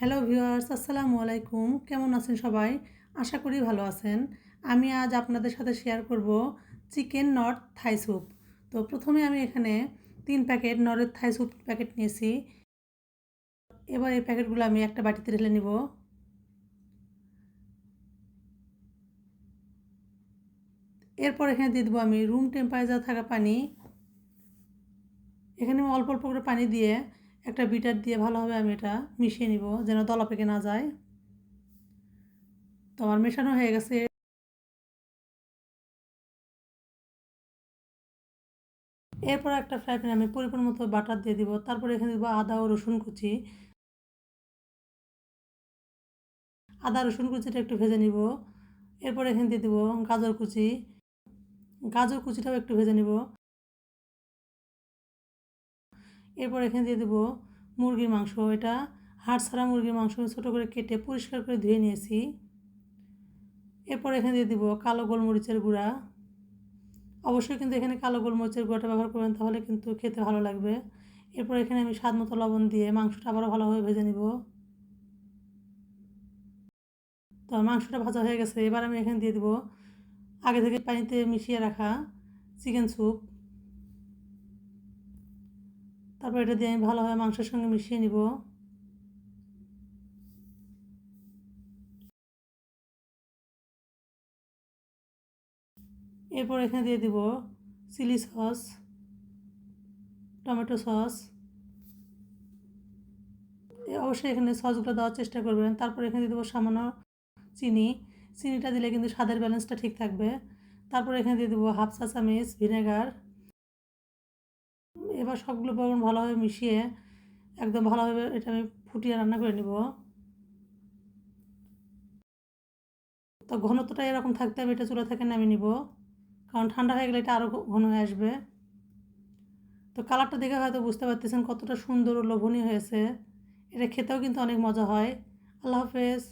Hello viewers আসসালামু আলাইকুম। কেমন আছেন সবাই? আশা করি ভালো আছেন। আমি আজ আপনাদের সাথে শেয়ার করব চিকেন নর্থ থাই স্যুপ। তো প্রথমে আমি এখানে তিন packet north Thai soup packet নিয়েছি। এবার এই প্যাকেটগুলো আমি একটা বাটিতে ঢেলে নিব। এরপর এখানে দিয়ে দেবো আমি রুম টেম্পারেচার থাকা পানি। এখানে অল্প অল্প করে পানি দিয়ে একটা বিটার দিয়ে ভালোভাবে আমি এটা মিশিয়ে নিব, যেন দলা পেকে না যায়। তো আমার মেশানো হয়ে গেছে। এরপর একটা ফ্রাই প্যানে আমি পরিমাণ মতো বাটার দিয়ে দিব, তারপর এখানে দিব আদা ও রসুন কুচি। আদা রসুন কুচিটা একটু ভেজে নিব। এরপর এখানে দিয়ে দিব গাজর কুচি। গাজর কুচিটাও একটু ভেজে নিব। এরপর এখানে দিয়ে দেবো মুরগির মাংস। এটা হাড় ছাড়া মুরগির মাংস ছোটো করে কেটে পরিষ্কার করে ধুয়ে নিয়েছি। এরপর এখানে দিয়ে দিব কালো গোলমরিচের গুঁড়া। অবশ্যই কিন্তু এখানে কালো গোলমরিচের গুঁড়াটা ব্যবহার করবেন, তাহলে কিন্তু খেতে ভালো লাগবে। এরপর এখানে আমি স্বাদ মতো লবণ দিয়ে মাংসটা আবারও ভালোভাবে ভেজে নিব। তো মাংসটা ভাজা হয়ে গেছে। এবার আমি এখানে দিয়ে দেবো আগে থেকে পানিতে মিশিয়ে রাখা চিকেন স্যুপ। তারপর এটা দিয়ে আমি ভালোভাবে মাংসের সঙ্গে মিশিয়ে নিব। এরপর এখানে দিয়ে দিব চিলি সস, টমেটো সস। অবশ্যই এখানে সসগুলো দেওয়ার চেষ্টা করবেন। তারপর এখানে দিয়ে দেবো সামান্য চিনি। চিনিটা দিলে কিন্তু স্বাদের ব্যালেন্সটা ঠিক থাকবে। তারপর এখানে দিয়ে দেবো হাফ চা চামিচ ভিনেগার। এবার সবগুলো উপকরণ ভালোভাবে মিশিয়ে একদম ভালোভাবে এটা আমি ফুটিয়ে রান্না করে নিব। তো ঘনত্বটা এরকম থাকতে হবে এটা চুলা থেকে নামিয়ে নিব, কারণ ঠান্ডা হয়ে গেলে এটা আরও ঘন হয়ে আসবে। তো কালারটা দেখে হয়তো বুঝতে পারতেছেন কতটা সুন্দর ও লোভনীয় হয়েছে। এটা খেতেও কিন্তু অনেক মজা হয়। আল্লাহ হাফেজ।